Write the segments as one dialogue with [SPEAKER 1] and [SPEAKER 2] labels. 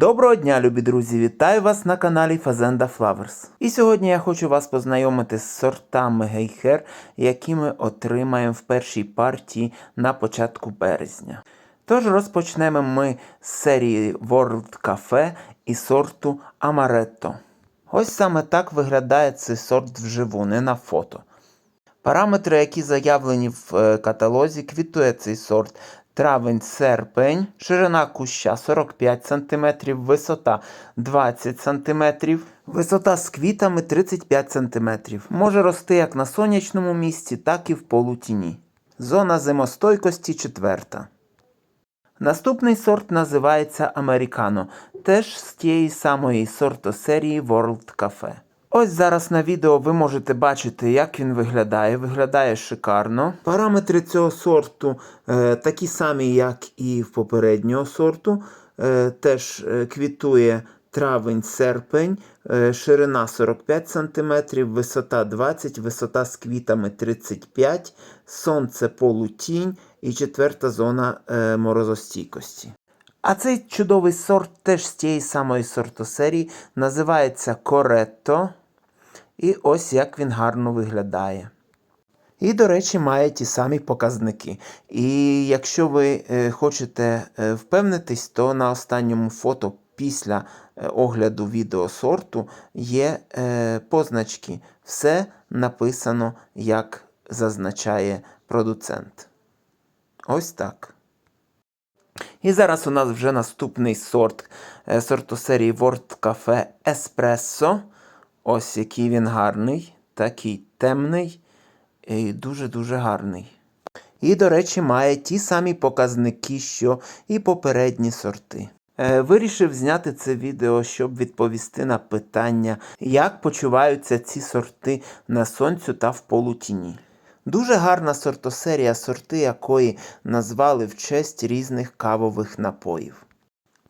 [SPEAKER 1] Доброго дня, любі друзі! Вітаю вас на каналі Fazenda Flowers. І сьогодні я хочу вас познайомити з сортами гейхер, які ми отримаємо в першій партії на початку березня. Тож розпочнемо ми з серії World Cafe і сорту Amaretto. Ось саме так виглядає цей сорт вживу, не на фото. Параметри, які заявлені в е, каталозі, квітує цей сорт травень-серпень, ширина куща 45 см, висота 20 см, висота з квітами 35 см. Може рости як на сонячному місці, так і в полутіні. Зона зимостойкості четверта. Наступний сорт називається Американо, теж з тієї самої сортосерії World Cafe. Ось зараз на відео ви можете бачити, як він виглядає. Виглядає шикарно. Параметри цього сорту е, такі самі, як і в попереднього сорту. Е, теж е, квітує травень-серпень, е, ширина 45 см, висота 20 висота з квітами 35 сонце полутінь і четверта зона е, морозостійкості. А цей чудовий сорт теж з тієї самої сортосерії називається Коретто. І ось як він гарно виглядає. І, до речі, має ті самі показники. І якщо ви е, хочете е, впевнитись, то на останньому фото після е, огляду відео сорту є позначки. Все написано, як зазначає продуцент. Ось так. І зараз у нас вже наступний сорт сорту серії World Cafe Espresso. Ось який він гарний, такий темний і дуже-дуже гарний. І, до речі, має ті самі показники, що і попередні сорти. Е, Вирішив зняти це відео, щоб відповісти на питання, як почуваються ці сорти на сонцю та в полутіні. Дуже гарна сортосерія, сорти якої назвали в честь різних кавових напоїв.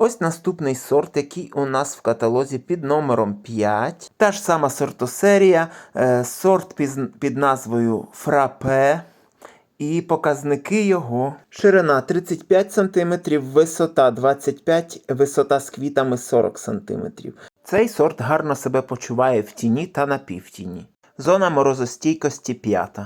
[SPEAKER 1] Ось наступний сорт, який у нас в каталозі під номером 5. Та ж сама сортосерія, е, сорт під назвою Фрапе. І показники його. Ширина 35 см, висота 25 висота з квітами 40 см. Цей сорт гарно себе почуває в тіні та на півтіні. Зона морозостійкості 5.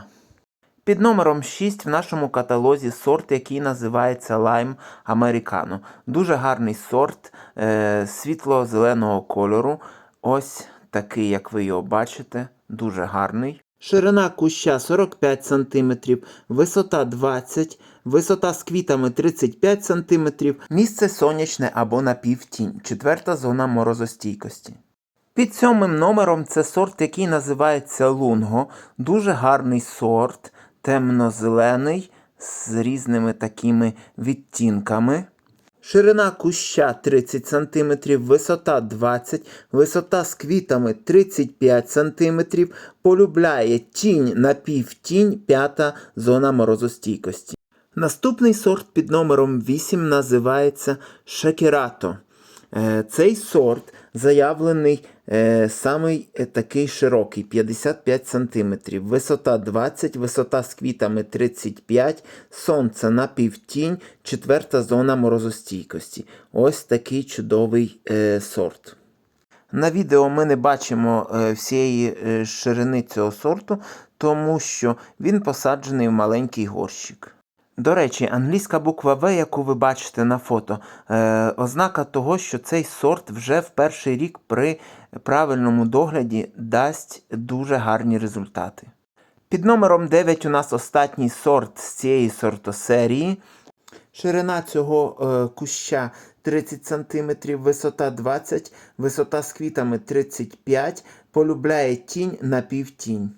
[SPEAKER 1] Під номером 6 в нашому каталозі сорт, який називається Lime Americano. Дуже гарний сорт е, світло-зеленого кольору. Ось такий, як ви його бачите, дуже гарний. Ширина куща 45 см, висота 20 висота з квітами 35 см, місце сонячне або напівтінь, четверта зона морозостійкості. Під сьомим номером це сорт, який називається Лунго. Дуже гарний сорт, темно-зелений, з різними такими відтінками. Ширина куща 30 см, висота 20 висота з квітами 35 см, полюбляє тінь на півтінь, п'ята зона морозостійкості. Наступний сорт під номером 8 називається Шакерато. Е, Цей сорт заявлений е, самий е, такий широкий 55 см, висота 20, висота з квітами 35, сонце на півтінь, четверта зона морозостійкості. Ось такий чудовий е, сорт. На відео ми не бачимо всієї ширини цього сорту, тому що він посаджений в маленький горщик. До речі, англійська буква В, яку ви бачите на фото, е, ознака того, що цей сорт вже в перший рік при правильному догляді дасть дуже гарні результати. Під номером 9 у нас останній сорт з цієї сортосерії. Ширина цього е, куща 30 см, висота 20 висота з квітами 35 полюбляє тінь на півтінь.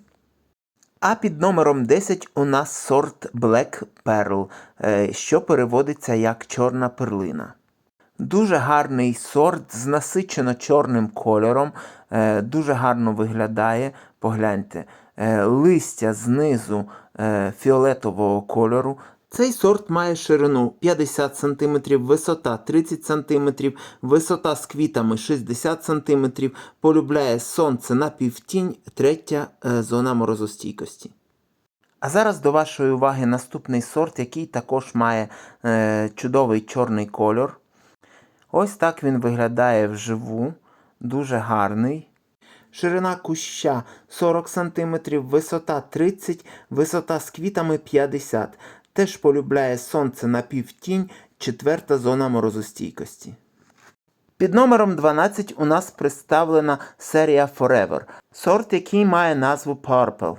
[SPEAKER 1] А під номером 10 у нас сорт Black Pearl, е, що переводиться як чорна перлина. Дуже гарний сорт з насичено чорним кольором, е, дуже гарно виглядає. Погляньте, е, листя знизу фіолетового кольору. Цей сорт має ширину 50 см, висота 30 см, висота з квітами 60 см, полюбляє сонце на півтінь, третя е, зона морозостійкості. А зараз до вашої уваги наступний сорт, який також має е, чудовий чорний кольор. Ось так він виглядає вживу, дуже гарний. Ширина куща 40 см, висота 30 висота з квітами 50 Теж полюбляє сонце на півтінь, четверта зона морозостійкості. Під номером 12 у нас представлена серія Forever, сорт, який має назву Purple.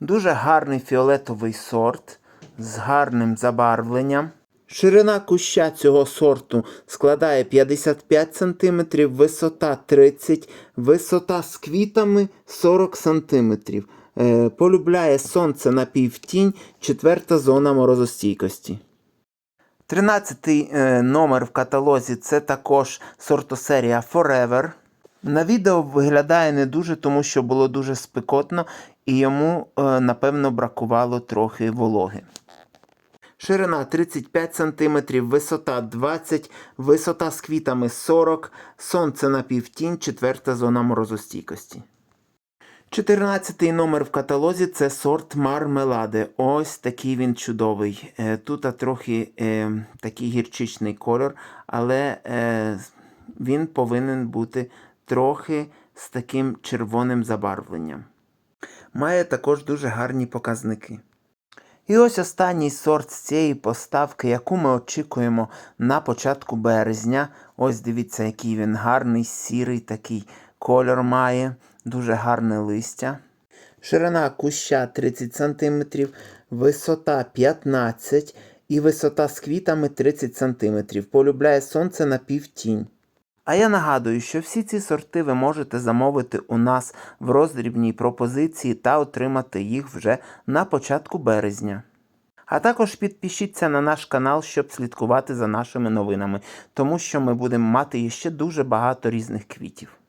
[SPEAKER 1] Дуже гарний фіолетовий сорт з гарним забарвленням. Ширина куща цього сорту складає 55 см, висота 30 висота з квітами 40 см. Е, полюбляє сонце на півтінь, четверта зона морозостійкості. Тринадцятий е, номер в каталозі це також сортосерія Forever. На відео виглядає не дуже, тому що було дуже спекотно і йому, е, напевно, бракувало трохи вологи. Ширина 35 см, висота 20 висота з квітами 40 сонце на півтінь, четверта зона морозостійкості. 14 номер в каталозі це сорт мармелади. Ось такий він чудовий. Е, Тут трохи е, такий гірчичний кольор, але е, він повинен бути трохи з таким червоним забарвленням. Має також дуже гарні показники. І ось останній сорт з цієї поставки, яку ми очікуємо на початку березня. Ось дивіться, який він гарний, сірий такий кольор має, дуже гарне листя. Ширина куща 30 см, висота 15 і висота з квітами 30 см. Полюбляє сонце на півтінь. А я нагадую, що всі ці сорти ви можете замовити у нас в роздрібній пропозиції та отримати їх вже на початку березня. А також підпишіться на наш канал, щоб слідкувати за нашими новинами, тому що ми будемо мати ще дуже багато різних квітів.